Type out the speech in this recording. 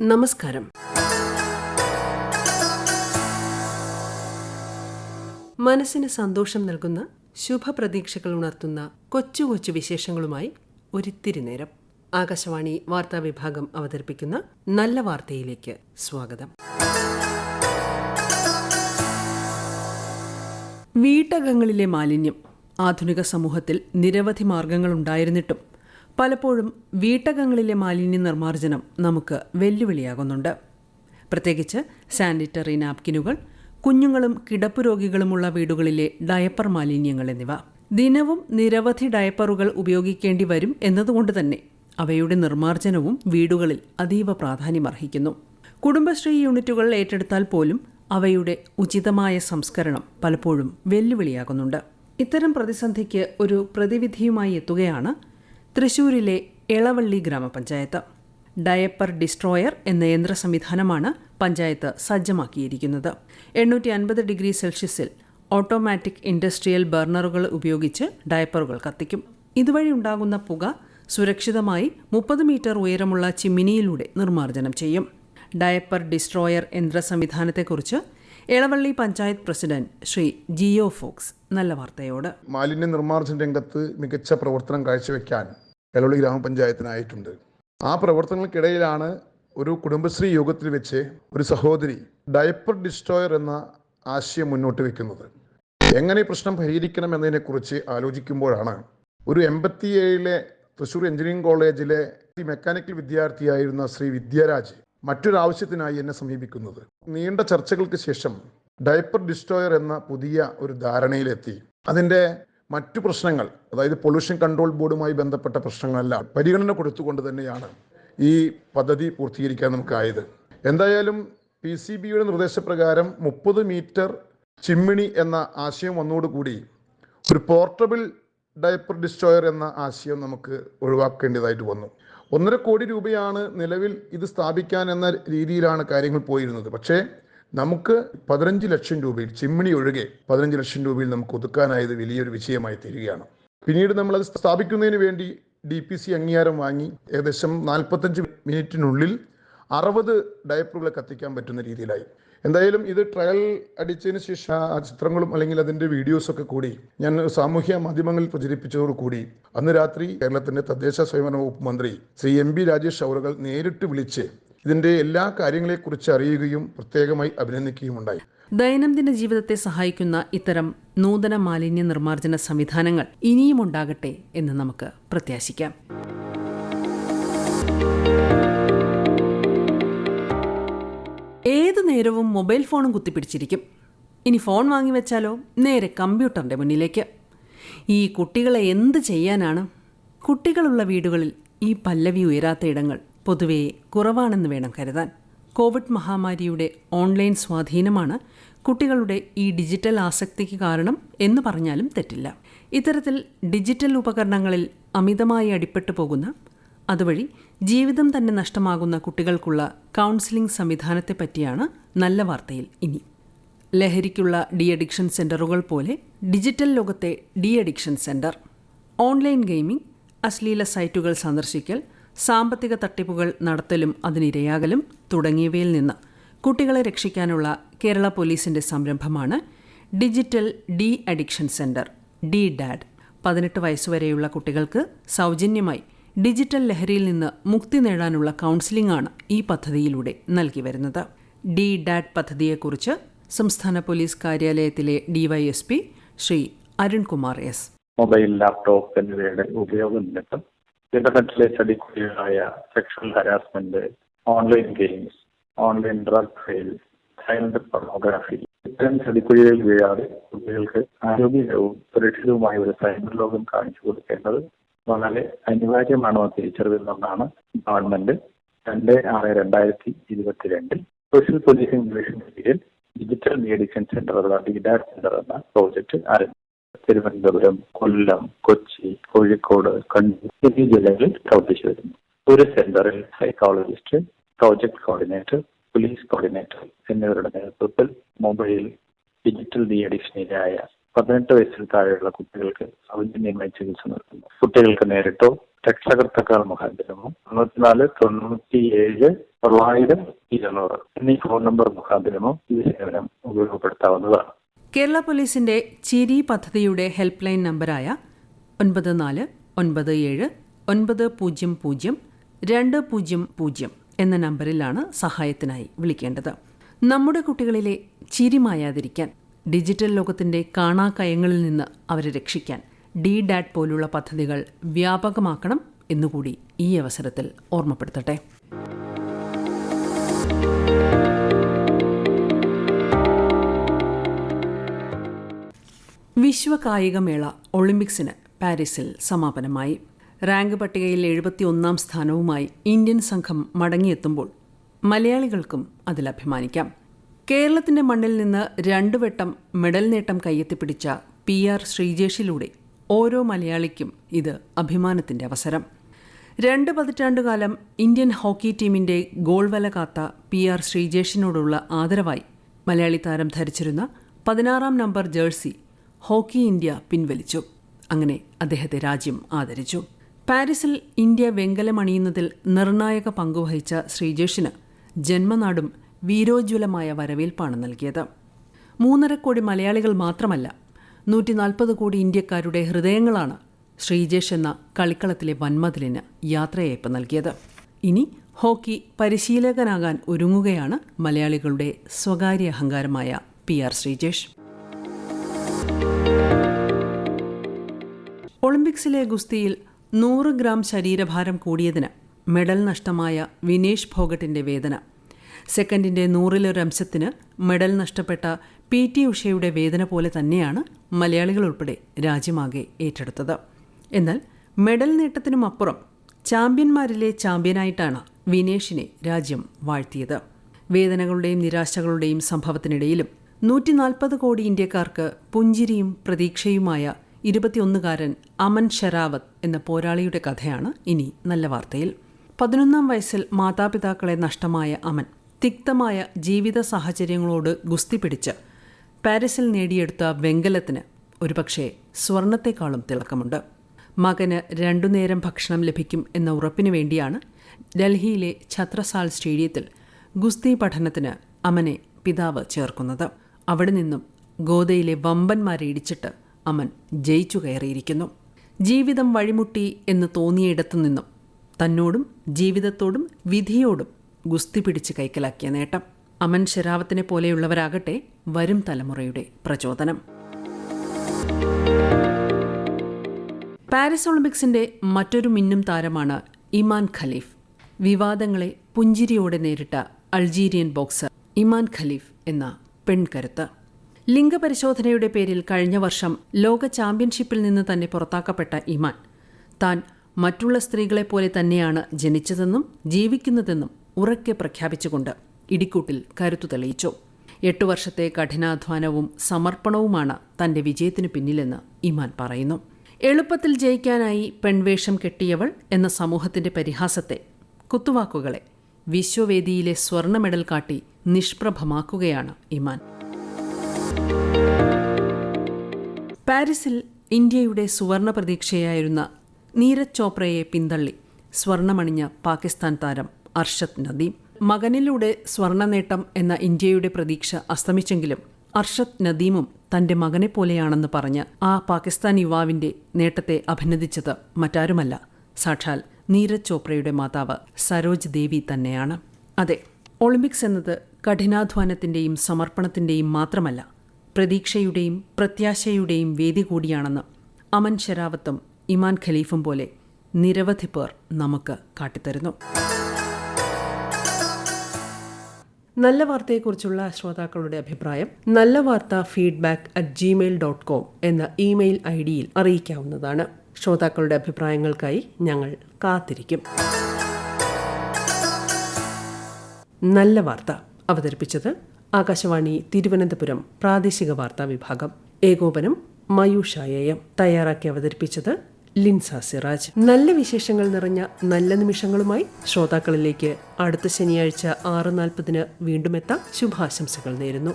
നമസ്കാരം. മനസ്സിന് സന്തോഷം നൽകുന്ന ശുഭപ്രതീക്ഷകൾ ഉണർത്തുന്ന കൊച്ചു കൊച്ചു വിശേഷങ്ങളുമായി ഒരിത്തിരി നേരം. ആകാശവാണി വാർത്താ വിഭാഗം അവതരിപ്പിക്കുന്ന നല്ല വാർത്തയിലേക്ക് സ്വാഗതം. വീട്ടകങ്ങളിലെ മാലിന്യം ആധുനിക സമൂഹത്തിൽ നിരവധി മാർഗങ്ങളുണ്ടായിരുന്നിട്ടും പലപ്പോഴും വീട്ടകങ്ങളിലെ മാലിന്യ നിർമ്മാർജനം നമുക്ക് വെല്ലുവിളിയാകുന്നുണ്ട്. പ്രത്യേകിച്ച് സാനിറ്ററി നാപ്കിനുകൾ കുഞ്ഞുങ്ങളും കിടപ്പ് രോഗികളുമുള്ള വീടുകളിലെ ഡയപ്പർ മാലിന്യങ്ങൾ എന്നിവ. ദിനവും നിരവധി ഡയപ്പറുകൾ ഉപയോഗിക്കേണ്ടി വരും എന്നതുകൊണ്ട് തന്നെ അവയുടെ നിർമ്മാർജനവും വീടുകളിൽ അതീവ പ്രാധാന്യമർഹിക്കുന്നു. കുടുംബശ്രീ യൂണിറ്റുകൾ ഏറ്റെടുത്താൽ പോലും അവയുടെ ഉചിതമായ സംസ്കരണം പലപ്പോഴും വെല്ലുവിളിയാകുന്നുണ്ട്. ഇത്തരം പ്രതിസന്ധിക്ക് ഒരു പ്രതിവിധിയുമായി എത്തുകയാണ് തൃശൂരിലെ എളവള്ളി ഗ്രാമപഞ്ചായത്ത്. ഡയപ്പർ ഡിസ്ട്രോയർ എന്ന യന്ത്ര സംവിധാനമാണ് പഞ്ചായത്ത് സജ്ജമാക്കിയിരിക്കുന്നത്. എണ്ണൂറ്റി അൻപത് ഡിഗ്രി സെൽഷ്യസിൽ ഓട്ടോമാറ്റിക് ഇൻഡസ്ട്രിയൽ ബർണറുകൾ ഉപയോഗിച്ച് ഡയപ്പറുകൾ കത്തിക്കും. ഇതുവഴി ഉണ്ടാകുന്ന പുക സുരക്ഷിതമായി മുപ്പത് മീറ്റർ ഉയരമുള്ള ചിമ്മിനിയിലൂടെ നിർമ്മാർജനം ചെയ്യും. ഡയപ്പർ ഡിസ്ട്രോയർ യന്ത്ര സംവിധാനത്തെക്കുറിച്ച് എളവള്ളി പഞ്ചായത്ത് പ്രസിഡന്റ് ശ്രീ ജിയോ ഫോക്സ് നല്ല വാർത്തയോട്. മാലിന്യ നിർമ്മാർജന രംഗത്ത് മികച്ച പ്രവർത്തനം കാഴ്ചവെക്കാൻ എലവള്ളി ഗ്രാമപഞ്ചായത്തിനായിട്ടുണ്ട്. ആ പ്രവർത്തനങ്ങൾക്കിടയിലാണ് ഒരു കുടുംബശ്രീ യോഗത്തിൽ വെച്ച് ഒരു സഹോദരി ഡയപ്പർ ഡിസ്ട്രോയർ എന്ന ആശയം മുന്നോട്ട് വെക്കുന്നത്. എങ്ങനെ പ്രശ്നം പരിഹരിക്കണം എന്നതിനെക്കുറിച്ച് ആലോചിക്കുമ്പോഴാണ് ഒരു എൺപത്തിയേഴിലെ തൃശ്ശൂർ എഞ്ചിനീയറിംഗ് കോളേജിലെ മെക്കാനിക്കൽ വിദ്യാർത്ഥിയായിരുന്ന ശ്രീ വിദ്യാരാജ് മറ്റൊരാവശ്യത്തിനായി എന്നെ സമീപിക്കുന്നത്. നീണ്ട ചർച്ചകൾക്ക് ശേഷം ഡയപ്പർ ഡിസ്ട്രോയർ എന്ന പുതിയ ഒരു ധാരണയിലെത്തി. അതിന്റെ മറ്റു പ്രശ്നങ്ങൾ അതായത് പൊല്യൂഷൻ കൺട്രോൾ ബോർഡുമായി ബന്ധപ്പെട്ട പ്രശ്നങ്ങളെല്ലാം പരിഗണന കൊടുത്തുകൊണ്ട് തന്നെയാണ് ഈ പദ്ധതി പൂർത്തീകരിക്കാൻ നമുക്കായത്. എന്തായാലും പി സി ബിയുടെ നിർദ്ദേശപ്രകാരം മുപ്പത് മീറ്റർ ചിമ്മിണി എന്ന ആശയം വന്നതോടുകൂടി ഒരു പോർട്ടബിൾ ഡയപ്പർ ഡിസ്ട്രോയർ എന്ന ആശയം നമുക്ക് ഒഴിവാക്കേണ്ടതായിട്ട് വന്നു. ഒന്നര കോടി രൂപയാണ് നിലവിൽ ഇത് സ്ഥാപിക്കാൻ എന്ന രീതിയിലാണ് കാര്യങ്ങൾ പോയിരുന്നത്. പക്ഷേ നമുക്ക് പതിനഞ്ച് ലക്ഷം രൂപയിൽ ചിമ്മിണി ഒഴികെ പതിനഞ്ച് ലക്ഷം രൂപയിൽ നമുക്ക് ഒതുക്കാനായത് വലിയൊരു വിജയമായി തീരുകയാണ്. പിന്നീട് നമ്മൾ അത് സ്ഥാപിക്കുന്നതിന് വേണ്ടി ഡി പി സി അംഗീകാരം വാങ്ങി ഏകദേശം നാൽപ്പത്തഞ്ച് മിനിറ്റിനുള്ളിൽ അറുപത് ഡയപ്പറുകൾ കത്തിക്കാൻ പറ്റുന്ന രീതിയിലായി. എന്തായാലും ഇത് ട്രയൽ അടിച്ചതിന് ശേഷം ആ ചിത്രങ്ങളും അല്ലെങ്കിൽ അതിന്റെ വീഡിയോസൊക്കെ കൂടി ഞാൻ സാമൂഹ്യ മാധ്യമങ്ങളിൽ പ്രചരിപ്പിച്ചതോടുകൂടി അന്ന് രാത്രി കേരളത്തിന്റെ തദ്ദേശ സ്വയംഭരണ വകുപ്പ് മന്ത്രി ശ്രീ എം ബി രാജേഷ് അവറുകൾ നേരിട്ട് വിളിച്ച് ഇതിന്റെ എല്ലാ കാര്യങ്ങളെക്കുറിച്ച് അറിയുകയും പ്രത്യേകമായി അഭിനന്ദിക്കുകയും ഉണ്ടായി ദൈനംദിന ജീവിതത്തെ സഹായിക്കുന്ന ഇത്തരം നൂതന മാലിന്യ നിർമ്മാർജന സംവിധാനങ്ങൾ ഇനിയും ഉണ്ടാകട്ടെ എന്ന് നമുക്ക് പ്രത്യാശിക്കാം. ഏതു നേരവും മൊബൈൽ ഫോണും കുത്തിപ്പിടിച്ചിരിക്കും. ഇനി ഫോൺ വാങ്ങി വെച്ചാലോ? നേരെ കമ്പ്യൂട്ടറിന്റെ മുന്നിലേക്ക്. ഈ കുട്ടികളെ എന്ത് ചെയ്യാനാണ്? കുട്ടികളുള്ള വീടുകളിൽ ഈ പല്ലവി ഉയരാത്ത ഇടങ്ങൾ പൊതുവെ കുറവാണെന്ന് വേണം കരുതാൻ. കോവിഡ് മഹാമാരിയുടെ ഓൺലൈൻ സ്വാധീനമാണ് കുട്ടികളുടെ ഈ ഡിജിറ്റൽ ആസക്തിക്ക് കാരണം എന്ന് പറഞ്ഞാലും തെറ്റില്ല. ഇത്തരത്തിൽ ഡിജിറ്റൽ ഉപകരണങ്ങളിൽ അമിതമായി അടിപ്പെട്ടു പോകുന്ന അതുവഴി ജീവിതം തന്നെ നഷ്ടമാകുന്ന കുട്ടികൾക്കുള്ള കൗൺസിലിംഗ് സംവിധാനത്തെ പറ്റിയാണ് നല്ല വാർത്തയിൽ ഇനി. ലഹരിക്കുള്ള ഡി അഡിക്ഷൻ സെന്ററുകൾ പോലെ ഡിജിറ്റൽ ലോകത്തെ de addiction centre. Online gaming അശ്ലീല സൈറ്റുകൾ സന്ദർശിക്കൽ സാമ്പത്തിക തട്ടിപ്പുകൾ നടത്തലും അതിനിരയാകലും തുടങ്ങിയവയിൽ നിന്ന് കുട്ടികളെ രക്ഷിക്കാനുള്ള കേരള പോലീസിന്റെ സംരംഭമാണ് digital de addiction centre D DAD. പതിനെട്ട് വയസ്സുവരെയുള്ള കുട്ടികൾക്ക് സൗജന്യമായി ഡിജിറ്റൽ ലഹരിയിൽ നിന്ന് മുക്തി നേടാനുള്ള കൗൺസിലിംഗ് ആണ് ഈ പദ്ധതിയിലൂടെ നൽകി വരുന്നത്. ഡി ഡാഡ് പദ്ധതിയെക്കുറിച്ച് സംസ്ഥാന police കാര്യാലയത്തിലെ DYSP Shri Arunkumar S. Mobile laptop എന്നിവയുടെ ഉപയോഗം നിമിത്തം ഇന്റർനെറ്റിലെ ചതിക്കുഴികളായ sexual harassment online games online drug sale child pornography ഇത്തരം ചതിക്കുഴികളിൽ വീഴാതെ കുട്ടികൾക്ക് ആരോഗ്യകരവും സുരക്ഷിതവുമായ ഒരു സൈബർ ലോകം കാണിച്ചു കൊടുക്കേണ്ടത് വളരെ അനിവാര്യമാണോ തിരിച്ചറിവിൽ നിന്നാണ് ഗവൺമെന്റ് രണ്ട് ആറ് രണ്ടായിരത്തി ഇരുപത്തിരണ്ടിൽ സോഷ്യൽ പോലീസിംഗ് ഡിവിഷന്റെ കീഴിൽ ഡിജിറ്റൽ മീഡിയൻ സെന്റർ അഥവാ ഡിഡാറ്റ് സെന്റർ എന്ന പ്രോജക്ട് ആരംഭിച്ചു തിരുവനന്തപുരം കൊല്ലം കൊച്ചി കോഴിക്കോട് കണ്ണൂർ എന്നീ ജില്ലകളിൽ പ്രവർത്തിച്ചു വരുന്നു. ഒരു സെന്ററിൽ psychologist project coordinator police coordinator എന്നിവരുടെ നേതൃത്വത്തിൽ മുംബൈയിൽ ഡിജിറ്റൽ ഡി അഡിക്ഷനിലായ പതിനെട്ട് വയസ്സിൽ താഴെയുള്ള കുട്ടികൾക്ക് സൗജന്യമായി ചികിത്സ നൽകുന്നു. കുട്ടികൾക്ക് നേരിട്ടോ രക്ഷകർത്താക്കൾ മുഖാന്തരമോ തൊണ്ണൂറ്റിനാല് തൊണ്ണൂറ്റിയേഴ് തൊള്ളായിരം ഇരുന്നൂറ് എന്നീ ഫോൺ നമ്പർ മുഖാന്തരമോ ഈ സേവനം ഉപയോഗപ്പെടുത്താവുന്നതാണ്. കേരള പോലീസിന്റെ ചിരി പദ്ധതിയുടെ ഹെൽപ്പ് ലൈൻ നമ്പറായ ഒൻപത് നാല് ഒൻപത് ഏഴ് ഒൻപത് പൂജ്യം പൂജ്യം രണ്ട് പൂജ്യം പൂജ്യം എന്ന നമ്പറിലാണ് സഹായത്തിനായി വിളിക്കേണ്ടത്. നമ്മുടെ കുട്ടികളിലെ ചിരി മായാതിരിക്കാൻ ഡിജിറ്റൽ ലോകത്തിന്റെ കാണാക്കയങ്ങളിൽ നിന്ന് അവരെ രക്ഷിക്കാൻ ഡി ഡാറ്റ് പോലുള്ള പദ്ധതികൾ വ്യാപകമാക്കണം എന്നുകൂടി ഈ അവസരത്തിൽ ഓർമ്മപ്പെടുത്തട്ടെ. വിശ്വ കായികമേള ഒളിമ്പിക്സിന് പാരീസിൽ സമാപനമായി. റാങ്ക് പട്ടികയിൽ എഴുപത്തിയൊന്നാം സ്ഥാനവുമായി ഇന്ത്യൻ സംഘം മടങ്ങിയെത്തുമ്പോൾ മലയാളികൾക്കും അതിൽ അഭിമാനിക്കാം കേരളത്തിന്റെ മണ്ണിൽ നിന്ന് രണ്ടു വട്ടം മെഡൽ നേട്ടം കയ്യെത്തിപ്പിടിച്ച പി ആർ ശ്രീജേഷിലൂടെ ഓരോ മലയാളിക്കും ഇത് അഭിമാനത്തിന്റെ അവസരം. രണ്ട് പതിറ്റാണ്ടുകാലം ഇന്ത്യൻ ഹോക്കി ടീമിന്റെ ഗോൾ വല കാത്ത പി ആർ ശ്രീജേഷിനോടുള്ള ആദരവായി മലയാളി താരം ധരിച്ചിരുന്ന പതിനാറാം നമ്പർ ജേഴ്സി ഹോക്കി ഇന്ത്യ പിൻവലിച്ചു. അങ്ങനെ അദ്ദേഹത്തെ രാജ്യം ആദരിച്ചു. പാരീസിൽ ഇന്ത്യ വെങ്കലമണിയുന്നതിൽ നിർണായക പങ്കുവഹിച്ച ശ്രീജേഷിന് ജന്മനാടും വീരോജ്വലമായ വരവേൽപ്പാണ് നൽകിയത്. മൂന്നര കോടി മലയാളികൾ മാത്രമല്ല നൂറ്റി നാൽപ്പത് കോടി ഇന്ത്യക്കാരുടെ ഹൃദയങ്ങളാണ് ശ്രീജേഷ് എന്ന കളിക്കളത്തിലെ വന്മതിലിന് യാത്രയയപ്പ് നൽകിയത്. ഇനി ഹോക്കി പരിശീലകനാകാൻ ഒരുങ്ങുകയാണ് മലയാളികളുടെ സ്വകാര്യ അഹങ്കാരമായ പി ആർ ശ്രീജേഷ്. ഒളിമ്പിക്സിലെ ഗുസ്തിയിൽ നൂറ് ഗ്രാം ശരീരഭാരം കൂടിയതിന് മെഡൽ നഷ്ടമായ വിനേഷ് ഭോഗട്ടിന്റെ വേദന. സെക്കൻഡിന്റെ നൂറിലൊരംശത്തിന് മെഡൽ നഷ്ടപ്പെട്ട പി ടി ഉഷയുടെ വേദന പോലെ തന്നെയാണ് മലയാളികൾ ഉൾപ്പെടെ രാജ്യമാകെ ഏറ്റെടുത്തത്. എന്നാൽ മെഡൽ നേട്ടത്തിനുമപ്പുറം ചാമ്പ്യന്മാരിലെ ചാമ്പ്യനായിട്ടാണ് വിനേഷിനെ രാജ്യം വാഴ്ത്തിയത്. വേദനകളുടെയും നിരാശകളുടെയും സംഭവത്തിനിടയിലും നൂറ്റി നാൽപ്പത് കോടി ഇന്ത്യക്കാർക്ക് പുഞ്ചിരിയും പ്രതീക്ഷയുമായ ഇരുപത്തിയൊന്നുകാരൻ അമൻ ഷെറാവത്ത് എന്ന പോരാളിയുടെ കഥയാണ് ഇനി നല്ല വാർത്തയിൽ. പതിനൊന്നാം വയസ്സിൽ മാതാപിതാക്കളെ നഷ്ടമായ അമൻ തിക്തമായ ജീവിത സാഹചര്യങ്ങളോട് ഗുസ്തി പിടിച്ച് പാരീസിൽ നേടിയെടുത്ത വെങ്കലത്തിന് ഒരുപക്ഷെ സ്വർണത്തെക്കാളും തിളക്കമുണ്ട്. മകന് രണ്ടു നേരം ഭക്ഷണം ലഭിക്കും എന്ന ഉറപ്പിനു വേണ്ടിയാണ് ഡൽഹിയിലെ ഛത്രസാൽ സ്റ്റേഡിയത്തിൽ ഗുസ്തി പഠനത്തിന് അമനെ പിതാവ് ചേർക്കുന്നത്. അവിടെ നിന്നും ഗോദയിലെ വമ്പന്മാരെ ഇടിച്ചിട്ട് അമൻ ജയിച്ചു കയറിയിരിക്കുന്നു. ജീവിതം വഴിമുട്ടി എന്ന് തോന്നിയിടത്തു നിന്നും തന്നോടും ജീവിതത്തോടും വിധിയോടും ഗുസ്തി പിടിച്ച് കൈക്കലാക്കിയ നേട്ടം. അമൻ ശരാവത്തിനെ പോലെയുള്ളവരാകട്ടെ വരും തലമുറയുടെ പ്രചോദനം. പാരീസ് ഒളിമ്പിക്സിന്റെ മറ്റൊരു മിന്നും താരമാണ് ഇമാൻ ഖലീഫ്. വിവാദങ്ങളെ പുഞ്ചിരിയോടെ നേരിട്ട അൾജീരിയൻ ബോക്സർ ഇമാൻ ഖലീഫ് എന്ന പെൺകരുത്ത്. ലിംഗപരിശോധനയുടെ പേരിൽ കഴിഞ്ഞ വർഷം ലോക ചാമ്പ്യൻഷിപ്പിൽ നിന്ന് തന്നെ പുറത്താക്കപ്പെട്ട ഇമാൻ. താൻ മറ്റുള്ള സ്ത്രീകളെപ്പോലെ തന്നെയാണ് ജനിച്ചതെന്നും ജീവിക്കുന്നതെന്നും ഉറക്കെ പ്രഖ്യാപിച്ചുകൊണ്ട് ഇടിക്കൂട്ടിൽ കരുത്തു തെളിയിച്ചു. എട്ടു വർഷത്തെ കഠിനാധ്വാനവും സമർപ്പണവുമാണ് തന്റെ വിജയത്തിനു പിന്നിലെന്ന് ഇമാൻ പറയുന്നു. എളുപ്പത്തിൽ ജയിക്കാനായി പെൺവേഷം കെട്ടിയവൾ എന്ന സമൂഹത്തിന്റെ പരിഹാസത്തെ കുത്തുവാക്കുകളെ വിശ്വവേദിയിലെ സ്വർണ മെഡൽ കാട്ടി നിഷ്പ്രഭമാക്കുകയാണ് ഇമാൻ. പാരീസിൽ ഇന്ത്യയുടെ സുവർണ പ്രതീക്ഷയായിരുന്ന നീരജ് ചോപ്രയെ പിന്തള്ളി സ്വർണമണിഞ്ഞ പാകിസ്ഥാൻ താരം അർഷദ് നദീം. മകനിലൂടെ സ്വർണ നേട്ടം എന്ന ഇന്ത്യയുടെ പ്രതീക്ഷ അസ്തമിച്ചെങ്കിലും അർഷദ് നദീമും തന്റെ മകനെ പോലെയാണെന്ന് പറഞ്ഞ് ആ പാകിസ്ഥാൻ യുവാവിന്റെ നേട്ടത്തെ അഭിനന്ദിച്ചത് മറ്റാരുമല്ല. സാക്ഷാൽ നീരജ് ചോപ്രയുടെ മാതാവ് സരോജ് ദേവി തന്നെയാണ്. അതെ ഒളിമ്പിക്സ് എന്നത് കഠിനാധ്വാനത്തിന്റെയും സമർപ്പണത്തിന്റെയും മാത്രമല്ല പ്രതീക്ഷയുടെയും പ്രത്യാശയുടെയും വേദി കൂടിയാണെന്ന് അമൻ ഷെരാവത്തും ഇമാൻ ഖലീഫും പോലെ നിരവധി പേർ നമുക്ക് കാട്ടിത്തരുന്നു. നല്ല വാർത്തയെക്കുറിച്ചുള്ള ശ്രോതാക്കളുടെ അഭിപ്രായം നല്ല വാർത്ത feedback at Gmail dot com എന്ന ഇമെയിൽ ഐ ഡിയിൽ അറിയിക്കാവുന്നതാണ്. ശ്രോതാക്കളുടെ അഭിപ്രായങ്ങൾക്കായി ഞങ്ങൾ കാത്തിരിക്കും. നല്ല വാർത്ത അവതരിപ്പിച്ചത് ആകാശവാണി തിരുവനന്തപുരം പ്രാദേശിക വാർത്താ വിഭാഗം. ഏകോപനം മയൂഷായേയം. തയ്യാറാക്കി അവതരിപ്പിച്ചത് ലിൻസ സിറാജ്. നല്ല വിശേഷങ്ങൾ നിറഞ്ഞ നല്ല നിമിഷങ്ങളുമായി ശ്രോതാക്കളിലേക്ക് അടുത്ത ശനിയാഴ്ച ആറ് നാൽപ്പതിന് വീണ്ടും എത്താം. ശുഭാശംസകൾ നേരുന്നു.